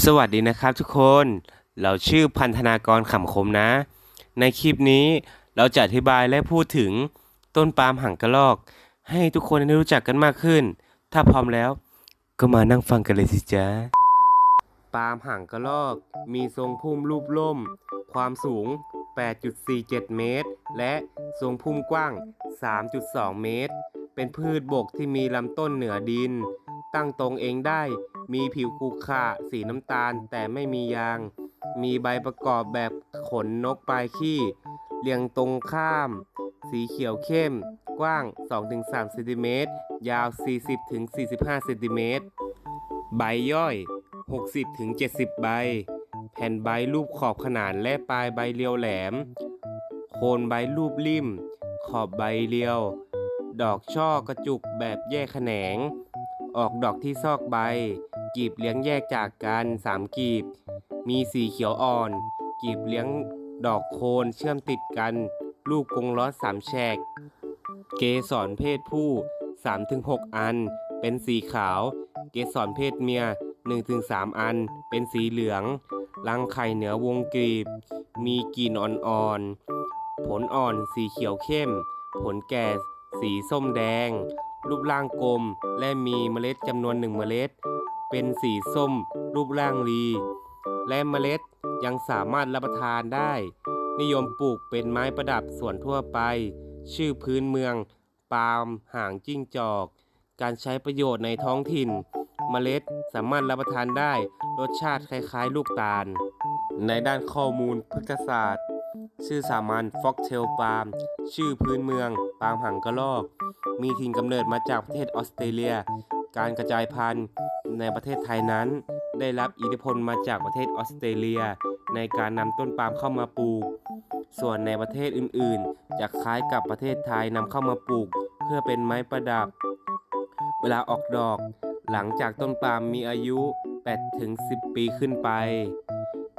สวัสดีนะครับทุกคน เราชื่อพันธนากรขำคมนะ ในคลิปนี้เราจะอธิบายและพูดถึงต้นปาล์มหางกระรอก ให้ทุกคนได้รู้จักกันมากขึ้น ถ้าพร้อมแล้วก็มานั่งฟังกันเลยสิจ๊ะ ปาล์มหางกระรอก มีทรงพุ่มรูปล่ม ความสูง 8.47 เมตร และทรงพุ่มกว้าง 3.2 เมตร เป็นพืชบกที่มีลำต้นเหนือดิน ตั้งตรงเองได้ มีผิวขรุขระสีน้ำตาลแต่ไม่มียาง มีใบประกอบแบบขนนกปลายขี้ เรียงตรงข้าม สีเขียวเข้ม กว้าง 2-3เซนติเมตรยาว 40-45เซนติเมตรใบย่อย 60-70 ใบ แผ่นใบรูปขอบขนานและปลายใบเรียวแหลม โคนใบรูปริม ขอบใบเรียว ดอกช่อกระจุกแบบแยกแขนง ออกดอกที่ซอกใบ กีบเลี้ยงแยกจากกันสามกีบ มีสีเขียวอ่อน กีบเลี้ยงดอกโคนเชื่อมติดกัน ลูกกงล้อสามแฉก เกสรเพศผู้ 3-6 อัน เป็นสีขาว เกสรเพศเมีย 1-3 อัน เป็นสีเหลือง รังไข่เหนือวงกลีบ มีกลิ่นอ่อนๆ ผลอ่อนสีเขียวเข้ม ผลแก่สีส้มแดง รูปร่างกลม และมีเมล็ดจำนวนหนึ่งเมล็ด เป็นสีส้ม รูปร่างรี และเมล็ดยังสามารถรับประทานได้ นิยมปลูกเป็นไม้ประดับส่วนทั่วไป ชื่อพื้นเมือง ปาล์ม หางจิ้งจอก การใช้ประโยชน์ในท้องถิ่น เมล็ดสามารถรับประทานได้ รสชาติคล้ายๆ ลูกตาล ในด้านข้อมูลพฤกษศาสตร์ ชื่อสามัญฟ็อกเทลปาล์ม ชื่อพื้นเมือง ปาล์มหางกระรอก มีถิ่นกำเนิดมาจากประเทศออสเตรเลีย การกระจายพันธุ์ในประเทศไทยนั้น ได้รับอิทธิพลมาจากประเทศออสเตรเลีย ในการนำต้นปาล์มเข้ามาปลูก ส่วนในประเทศอื่นๆ จะคล้ายกับประเทศไทยนำเข้ามาปลูก เพื่อเป็นไม้ประดับ เวลาออกดอก หลังจากต้นปาล์มมีอายุ 8-10 ปีขึ้นไป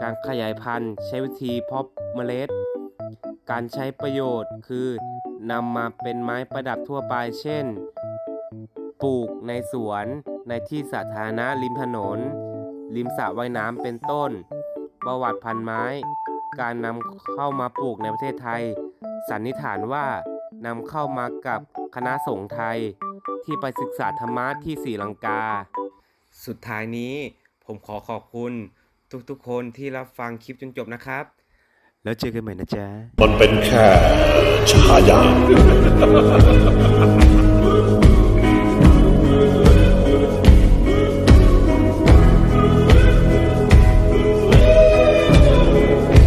การขยายพันธุ์ใช้วิธีเพาะเมล็ด การใช้ประโยชน์คือ นำมาเป็นไม้ประดับทั่วไปเช่น ปลูกในสวนในที่สาธารณะริมถนน ริมสระว่ายน้ำเป็นต้น ประวัติพันไม้ การนำเข้ามาปลูกในประเทศไทย สันนิษฐานว่านำเข้ามากับคณะสงฆ์ไทย ที่ไปศึกษาธรรมะที่ศรีลังกา สุดท้ายนี้ผมขอขอบคุณทุกๆคนที่รับฟังคลิปจนจบนะครับ แล้วเจอกันใหม่นะจ๊ะมันเป็นแค่ฉายา